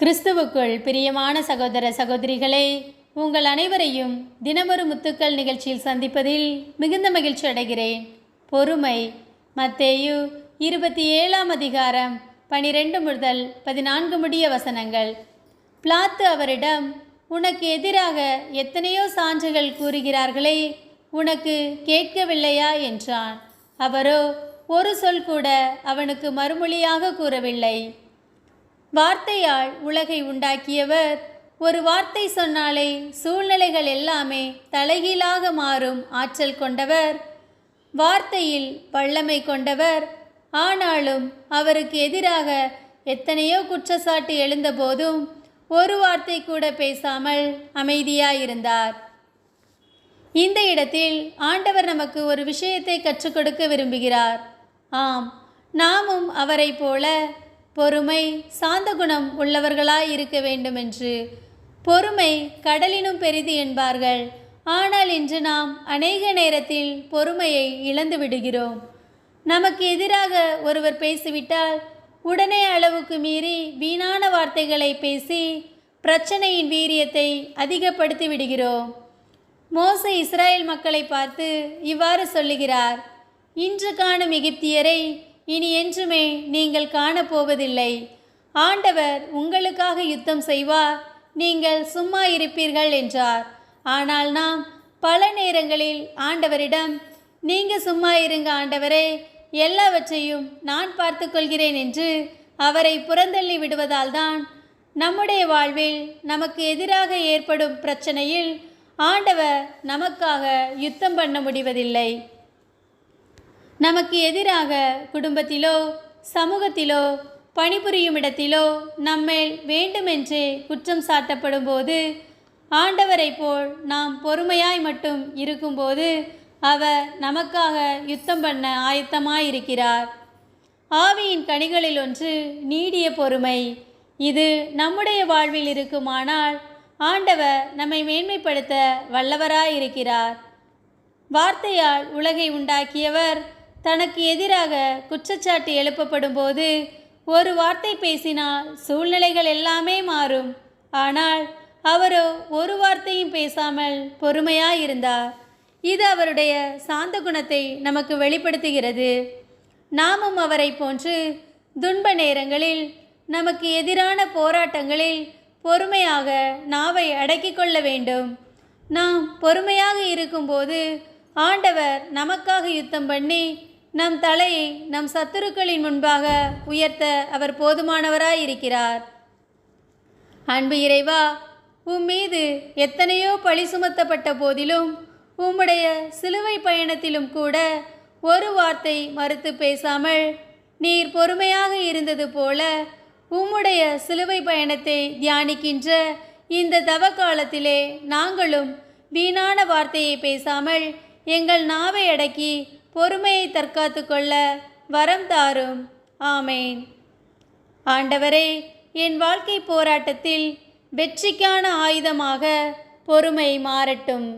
கிறிஸ்துவுக்குள் பிரியமான சகோதர சகோதரிகளே உங்கள் அனைவரையும் தினமொரு முத்துக்கள் நிகழ்ச்சியில் சந்திப்பதில் மிகுந்த மகிழ்ச்சி அடைகிறேன். பொறுமை மத்தேயு இருபத்தி ஏழாம் அதிகாரம் பனிரெண்டு முதல் பதினான்கு முடிய வசனங்கள். பிளாத்து அவரிடம் உனக்கு எதிராக எத்தனையோ சான்றுகள் கூறுகிறார்களே உனக்கு கேட்கவில்லையா? என்றான். அவரோ ஒரு சொல் கூட அவனுக்கு மறுமொழியாக கூறவில்லை. வார்த்தையால் உலகை உண்டாக்கியவர். ஒரு வார்த்தை சொன்னாலே சூழ்நிலைகள் எல்லாமே தலைகீழாக மாறும் ஆற்றல் கொண்டவர். வார்த்தையில் வல்லமை கொண்டவர். ஆனாலும் அவருக்கு எதிராக எத்தனையோ குற்றச்சாட்டு எழுந்தபோதும் ஒரு வார்த்தை கூட பேசாமல் அமைதியாயிருந்தார். இந்த இடத்தில் ஆண்டவர் நமக்கு ஒரு விஷயத்தை கற்றுக் கொடுக்க விரும்புகிறார். ஆம் நாமும் அவரைப் போல பொறுமை சாந்த குணம் உள்ளவர்களாய் இருக்க வேண்டுமென்று. பொறுமை கடலினும் பெரிது என்பார்கள். ஆனால் இன்று நாம் அநேக நேரத்தில் பொறுமையை இழந்து விடுகிறோம். நமக்கு எதிராக ஒருவர் பேசிவிட்டால் உடனே அளவுக்கு மீறி வீணான வார்த்தைகளை பேசி பிரச்சனையின் வீரியத்தை அதிகப்படுத்தி விடுகிறோம். மோச இஸ்ரேல் மக்களை பார்த்து இவ்வாறு சொல்லுகிறார். இன்று காணும் எகிப்தியரை இனி என்றுமே நீங்கள் காணப்போவதில்லை. ஆண்டவர் உங்களுக்காக யுத்தம் செய்வார். நீங்கள் சும்மா இருப்பீர்கள் என்றார். ஆனால் நாம் பல நேரங்களில் ஆண்டவரிடம் நீங்கள் சும்மா இருங்க ஆண்டவரே எல்லாவற்றையும் நான் பார்த்துக்கொள்கிறேன் என்று அவரை புறந்தள்ளி விடுவதால்தான் நம்முடைய வாழ்வில் நமக்கு எதிராக ஏற்படும் பிரச்சனையில் ஆண்டவர் நமக்காக யுத்தம் பண்ண முடிவதில்லை. நமக்கு எதிராக குடும்பத்திலோ சமூகத்திலோ பணிபுரியும் இடத்திலோ நம்மேல் வேண்டுமென்றே குற்றம் சாட்டப்படும் போது ஆண்டவரைப் போல் நாம் பொறுமையாய் மட்டும் இருக்கும்போது அவர் நமக்காக யுத்தம் பண்ண ஆயத்தமாயிருக்கிறார். ஆவியின் கனிகளில் ஒன்று நீடிய பொறுமை. இது நம்முடைய வாழ்வில் இருக்குமானால் ஆண்டவர் நம்மை மேன்மைப்படுத்த வல்லவராயிருக்கிறார். வார்த்தையால் உலகை உண்டாக்கியவர் தனக்கு எதிராக குற்றச்சாட்டு எழுப்பப்படும் போது ஒரு வார்த்தை பேசினால் சூழ்நிலைகள் எல்லாமே மாறும். ஆனால் அவரோ ஒரு வார்த்தையும் பேசாமல் பொறுமையாக இருந்தார் இது அவருடைய சாந்த குணத்தை நமக்கு வெளிப்படுத்துகிறது. நாமும் அவரை போன்று துன்ப நேரங்களில் நமக்கு எதிரான போராட்டங்களில் பொறுமையாக நாவை அடக்கிக் கொள்ள வேண்டும். நாம் பொறுமையாக இருக்கும்போது ஆண்டவர் நமக்காக யுத்தம் பண்ணி நம் தலையை நம் சத்துருக்களின் முன்பாக உயர்த்த அவர் போதுமானவராயிருக்கிறார். அன்பு இறைவா உம் மீது எத்தனையோ பழி சுமத்தப்பட்ட போதிலும் உம்முடைய சிலுவை பயணத்திலும் கூட ஒரு வார்த்தை மறுத்து பேசாமல் நீர் பொறுமையாக இருந்தது போல உம்முடைய சிலுவை பயணத்தை தியானிக்கின்ற இந்த தவ காலத்திலே நாங்களும் வீணான வார்த்தையை பேசாமல் எங்கள் நாவை அடக்கி பொறுமையை தற்காத்து கொள்ள வரம் தாரும். ஆமேன். ஆண்டவரே என் வாழ்க்கை போராட்டத்தில் வெற்றிக்கான ஆயுதமாக பொறுமை மாறட்டும்.